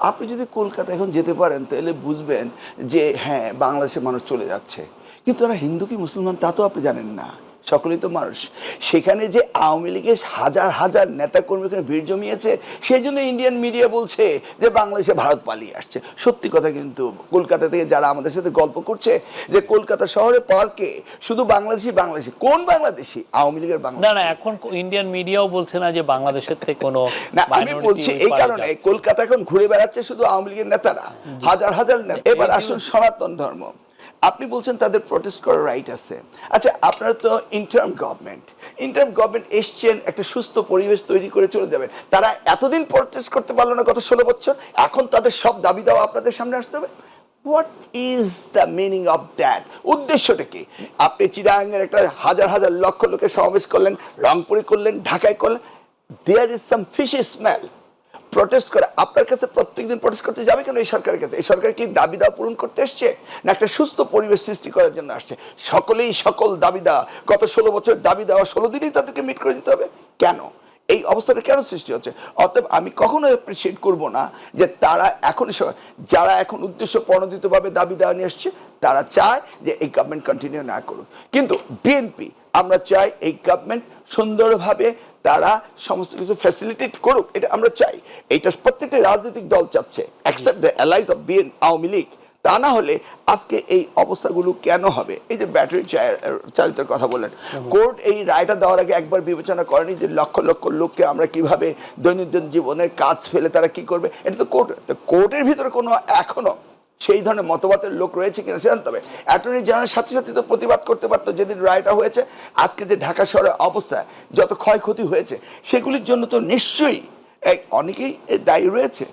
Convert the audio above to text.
আপনি যদি কলকাতা এখন যেতে পারেন, তাহলে বুঝবেন যে হ্যাঁ বাংলাদেশের মানুষ চলে যাচ্ছে। কিন্তু তারা হিন্দু কি মুসলমান তা তো আপনি জানেন না। সকলেই তো মানুষ। সেখানে যে আওয়ামী লীগের হাজার হাজার নেতাকর্মী ওখানে ভিড় জমিয়েছে সেই জন্য ইন্ডিয়ান মিডিয়া বলছে যে বাংলাদেশে ভারত পালিয়ে আসছে। সত্যি কথা কিন্তু কলকাতা থেকে যারা আমাদের সাথে গল্প করছে যে কলকাতা শহরে পার্কে শুধু বাংলাদেশি বাংলাদেশি কোন বাংলাদেশি? আওয়ামী লীগের বাংলাদেশ না না এখন ইন্ডিয়ান মিডিয়াও বলছে না যে বাংলাদেশের থেকে কোনো না আমি বলছি এই কারণে কলকাতা এখন ঘুরে বেড়াচ্ছে শুধু আওয়ামী লীগের নেতারা হাজার হাজার নেতা। এবার আসুন সনাতন ধর্ম। আপনি বলছেন তাদের প্রটেস্ট করার রাইট আছে। আচ্ছা আপনারা তো ইন্টার্ম গভর্নমেন্ট ইন্টার্ম গভর্নমেন্ট এসছেন, একটা সুস্থ পরিবেশ তৈরি করে চলে যাবেন। তারা এতদিন প্রটেস্ট করতে পারল না গত ষোলো বছর, এখন তাদের সব দাবি দেওয়া আপনাদের সামনে আসতে হবে? What is the meaning of that উদ্দেশ্যটা কি? আপনি চিরাঙ্গের একটা হাজার হাজার লক্ষ লোকের সমাবেশ করলেন, রংপুরে করলেন, ঢাকায় করলেন। There is some fish smell protest করে আপনার কাছে প্রত্যেকদিন প্রটেস্ট করতে যাবে কেন এই সরকারের কাছে? এই সরকার কি দাবি দাওয়া পূরণ করতে এসছে? না একটা সুস্থ পরিবেশ সৃষ্টি করার জন্য আসছে? সকলেই সকল দাবি দেওয়া গত ষোলো বছর দাবি দেওয়া ষোলো দিনই তাদেরকে মিট করে দিতে হবে? কেন? এই অবস্থাটা কেন সৃষ্টি হচ্ছে? অতএব আমি কখনো অ্যাপ্রিসিয়েট করব না যে তারা এখন যারা এখন উদ্দেশ্য প্রণোদিতভাবে দাবি দেওয়া নিয়ে আসছে তারা চায় যে এই গভর্নমেন্ট কন্টিনিউ না করুক। কিন্তু বিএনপি আমরা চাই এই গভর্নমেন্ট সুন্দরভাবে তারা সমস্ত কিছু ফ্যাসিলিটেট করুক এটা আমরা চাই। এইটা প্রত্যেকটা রাজনৈতিক দল চাচ্ছে accept the allies of BN Awami League. তা না হলে আজকে এই অবস্থাগুলো কেন হবে? এই যে ব্যাটারি চালিত কথা বললেন। কোর্ট এই রায়টা দেওয়ার আগে একবার বিবেচনা করেনি যে লক্ষ লক্ষ লোককে আমরা কীভাবে দৈনন্দিন জীবনের কাজ ফেলে তারা কি করবে? এটা তো কোর্ট কোর্টের ভিতরে কোনো এখনও সেই ধরনের মতবাদের লোক রয়েছে কিনা সে জানতে হবে। অ্যাটর্নি জেনারেল সাথে সাথে তো প্রতিবাদ করতে পারতো, যেদিন রায়টা হয়েছে, আজকে যে ঢাকা শহরের অবস্থা, যত ক্ষয়ক্ষতি হয়েছে, সেগুলির জন্য তো নিশ্চয়ই অনেকেই দায়ী রয়েছে।